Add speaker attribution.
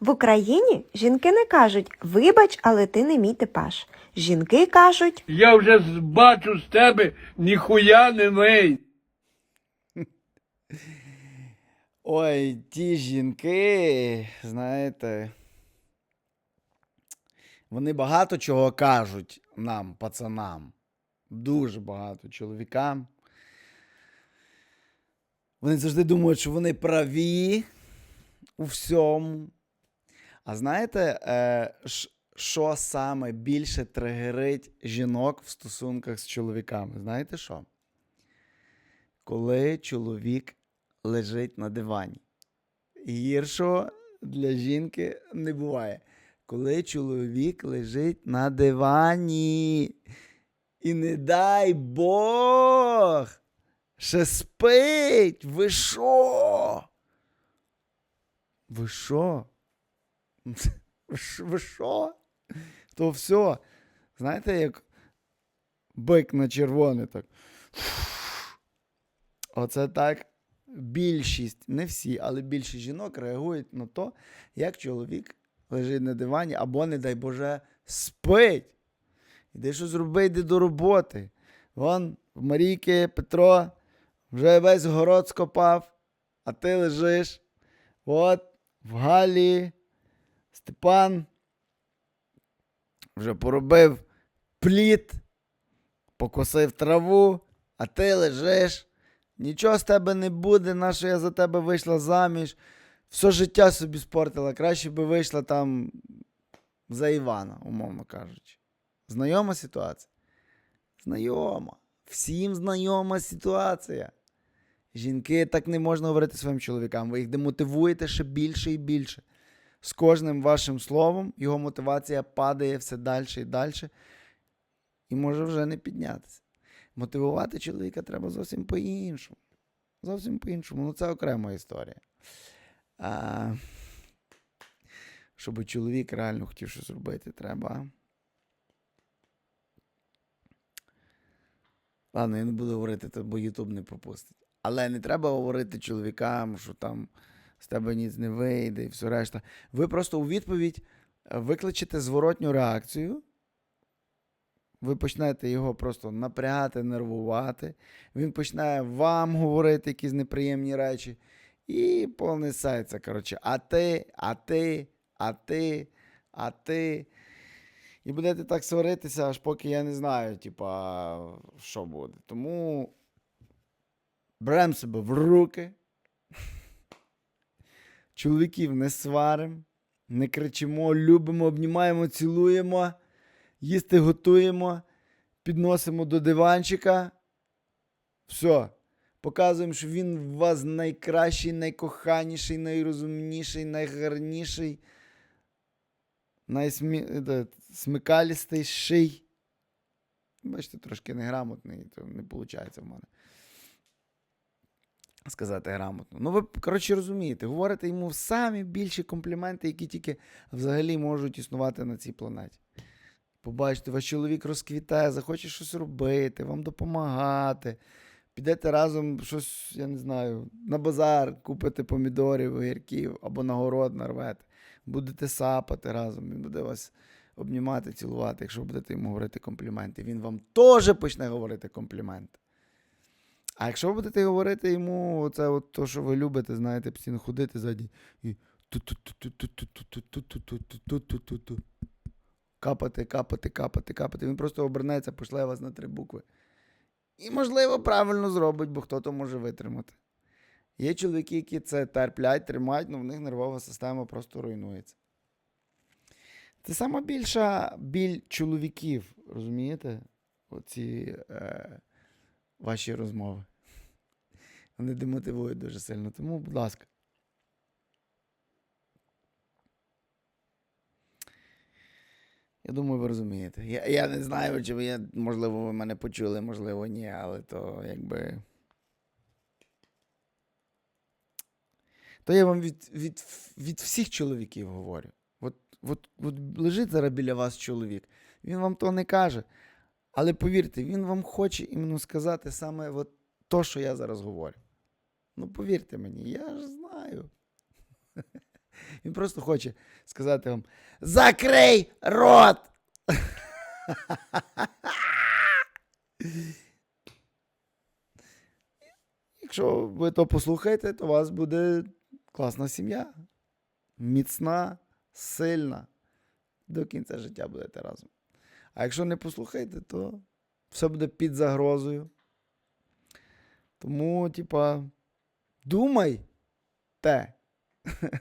Speaker 1: В Україні жінки не кажуть вибач, але ти не мій типаж. Жінки кажуть
Speaker 2: Я вже бачу з тебе ніхуя не вийде.
Speaker 3: Ой, ті жінки, знаєте, вони багато чого кажуть нам, пацанам. Дуже багато чоловікам. Вони завжди думають, що вони праві у всьому. А знаєте, е, що саме більше тригерить жінок в стосунках з чоловіками? Знаєте що? Коли чоловік лежить на дивані. Гіршого для жінки не буває. Коли чоловік лежить на дивані. І не дай Бог. Ще спить. Ви що? Ви що? Ви що- То все. Знаєте, як бик на червоне так. Оце так більшість, не всі, але більшість жінок реагують на то, як чоловік лежить на дивані або, не дай Боже, спить. Іди що зроби, йди до роботи. Вон в Марійки Петро вже весь город скопав, а ти лежиш. От в Галі Степан вже поробив плід, покосив траву, а ти лежиш. Нічого з тебе не буде, нащо я за тебе вийшла заміж. Все життя собі спортила. Краще би вийшла там за Івана, умовно кажучи. Знайома ситуація? Знайома. Всім знайома ситуація. Жінки так не можна говорити своїм чоловікам. Ви їх демотивуєте ще більше і більше. З кожним вашим словом його мотивація падає все далі і далі. І може вже не піднятися. Мотивувати чоловіка треба зовсім по-іншому. Зовсім по-іншому. Ну, це окрема історія. А, щоб чоловік реально хотів щось робити, треба. Ладно, я не буду говорити, бо Ютуб не пропустить. Але не треба говорити чоловікам, що там з тебе ніц не вийде і все решта. Ви просто у відповідь е, викличете зворотню реакцію. Ви почнете його просто напрягати, нервувати. Він починає вам говорити якісь неприємні речі. І понесеться, коротше, а ти, а ти, а ти, а ти. І будете так сваритися, аж поки я не знаю, типа, що буде. Тому беремо себе в руки. Чоловіків не сваримо, не кричимо, любимо, обнімаємо, цілуємо, їсти готуємо, підносимо до диванчика. Все. Показуємо, що він у вас найкращий, найкоханіший, найрозумніший, найгарніший, найсмикалістийший. Бачите, трошки неграмотний, то не виходить в мене. Сказати грамотно. Ну, ви, коротше, розумієте, говорите йому самі більші компліменти, які тільки взагалі можуть існувати на цій планеті. Побачите, ваш чоловік розквітає, захоче щось робити, вам допомагати. Підете разом щось, я не знаю, на базар, купите помідорів, огірків або на город нарвете. Будете сапати разом, він буде вас обнімати, цілувати, якщо будете йому говорити компліменти. Він вам теж почне говорити компліменти. А якщо ви будете говорити йому, це от то, що ви любите, знаєте, постійно ходити ззаді і капати, капати, капати, капати. Він просто обернеться, пошле вас на три букви. І, можливо, правильно зробить, бо хто то може витримати. Є чоловіки, які це терплять, тримають, але в них нервова система просто руйнується. Це найбільша біль чоловіків, розумієте? Оці. Е ваші розмови. Вони демотивують дуже сильно. Тому, будь ласка. Я думаю, ви розумієте. Я, я не знаю, чи ви, можливо, ви мене почули, можливо, ні, але то якби. То я вам від, від, від всіх чоловіків говорю. От, от, от лежить зараз біля вас чоловік, він вам то не каже. Але повірте, він вам хоче іменно сказати саме от то, що я зараз говорю. Ну, повірте мені, я ж знаю. Він просто хоче сказати вам: Закрий рот! Якщо ви то послухаєте, то у вас буде класна сім'я. Міцна, сильна. До кінця життя будете разом. А якщо не послухаєте, то все буде під загрозою. Тому, типа, думай те.